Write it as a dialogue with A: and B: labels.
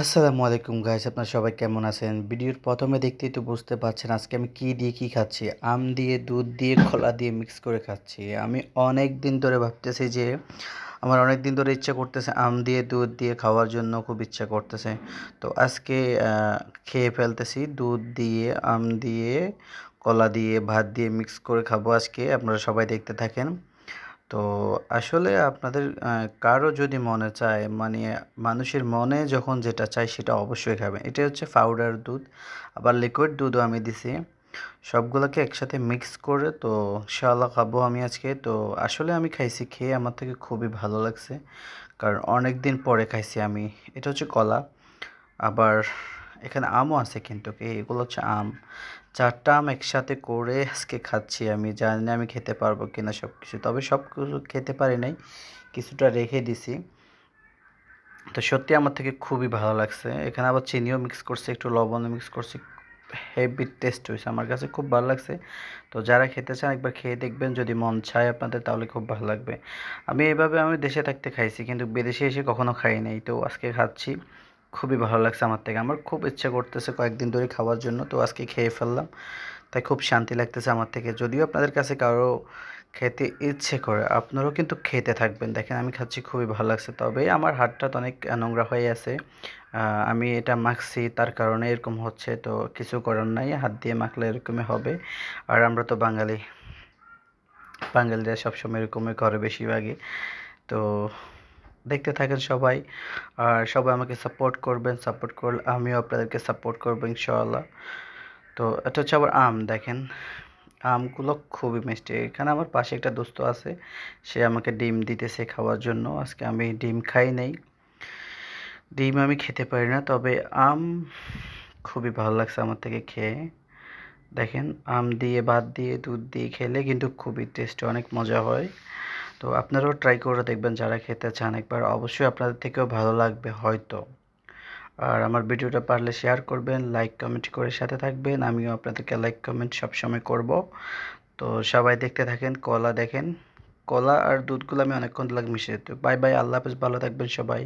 A: আসসালামু আলাইকুম গাইস আপনারা সবাই কেমন আছেন? ভিডিওর প্রথমে দেখতেই তো বুঝতে পারছেন আজকে আমি কি দিয়ে কি খাচ্ছি। আম দিয়ে, দুধ দিয়ে কলা দিয়ে মিক্স করে খাচ্ছি। আমি অনেক দিন ধরে ভাবতেছি যে, আমার অনেক দিন ধরে ইচ্ছা করতেছে আম দিয়ে, দুধ দিয়ে খাওয়ার জন্য খুব ইচ্ছা করতেছে। তো আজকে খেয়ে ফেলতেছি, দুধ দিয়ে, আম দিয়ে, কলা দিয়ে, ভাত দিয়ে মিক্স করে খাব আজকে। আপনারা সবাই দেখতে থাকেন। তো আসলে আপনাদের কারও যদি মনে চায় মানে মানুষের মনে যখন যেটা চায় সেটা অবশ্যই খাবেন। এটা হচ্ছে পাউডার দুধ। আবার লিকুইড দুধও আমি দিছি। সবগুলোকে একসাথে মিক্স করে তো ইনশাআল্লাহ খাব আমি আজকে। তো আসলে আমি খাইছি, খেয়ে আমার থেকে খুবই ভালো লাগছে। কারণ অনেক দিন পরে খাইছি আমি। এটা হচ্ছে কলা। আবার এখানে আমও আছে কিন্তু, কি? এগুলো হচ্ছে আম। চারটা আম একসাথে করে আজকে খাচ্ছি আমি, জানি না আমি খেতে পারব কিনা সব কিছু তবে সব কিছু খেতে পারি নাই, কিছুটা রেখে দিছি। তো সত্যি আমার থেকে খুবই ভালো লাগছে। এখানে আবার চিনিও মিক্স করছে, একটু লবণও মিক্স করছে। হেভি টেস্ট হয়েছে, আমার কাছে খুব ভালো লাগছে। তো যারা খেতে চান একবার খেয়ে দেখবেন, যদি মন চায় আপনাদের তাহলে খুব ভালো লাগবে। আমি এইভাবে আমি দেশে থাকতে খাইছি, কিন্তু বিদেশে এসে কখনো খাই নাই। তো আজকে খাচ্ছি। খুবই ভালো লাগছে আমার থেকে। আমার খুব ইচ্ছা করতেছে কয়েকদিন ধরে খাওয়ার জন্য, তো আজকে খেয়ে ফেললাম। তাই খুব শান্তি লাগতেছে আমার থেকে। যদিও আপনাদের কাছে কারও খেতে ইচ্ছে করে, আপনারাও কিন্তু খেতে থাকবেন। দেখেন, আমি খাচ্ছি, খুবই ভালো লাগছে। তবে আমার হাতটা তো অনেক নোংরা হয়ে আছে। আমি এটা মাখছি, তার কারণে এরকম হচ্ছে, তো কিছু করার নাই। হাত দিয়ে মাখলে এরকমই হবে। আর আমরা তো বাঙালি। বাঙালিরা সবসময় এরকমই করে বেশিরভাগই। তো দেখতে থাকেন সবাই। আর সবাই আমাকে সাপোর্ট করবেন সাপোর্ট করলে আমিও আপনাদেরকে সাপোর্ট করব ইনশাআল্লাহ। তো এটা হচ্ছে আবার আম, দেখেন। আমগুলো খুবই মিষ্টি। এখানে আমার পাশে একটা দোস্ত আছে, সে আমাকে ডিম দিতেছে খাওয়ার জন্য। আজকে আমি ডিম খাই নাই। ডিম আমি খেতে পারি না, তবে আম খুবই ভালো লাগছে আমার থেকে খেয়ে। দেখেন, আম দিয়ে, ভাত দিয়ে, দুধ দিয়ে খেলে কিন্তু খুবই টেস্ট অনেক মজা হয়। তো আপনারাও ট্রাই করে দেখবেন যারা খেতে চান একবার। অবশ্যই আপনাদের থেকেও ভালো লাগবে হয়তো। আর আমার ভিডিওটা পারলে শেয়ার করবেন লাইক কমেন্ট করে সাথে থাকবেন। আমিও আপনাদেরকে লাইক কমেন্ট সবসময় করব। তো সবাই দেখতে থাকেন, কলা দেখেন। কলা আর দুধগুলো আমি অনেকক্ষণ লাগ মিশিয়ে বাই বাই আল্লাহ হাফেজ। ভালো থাকবেন সবাই।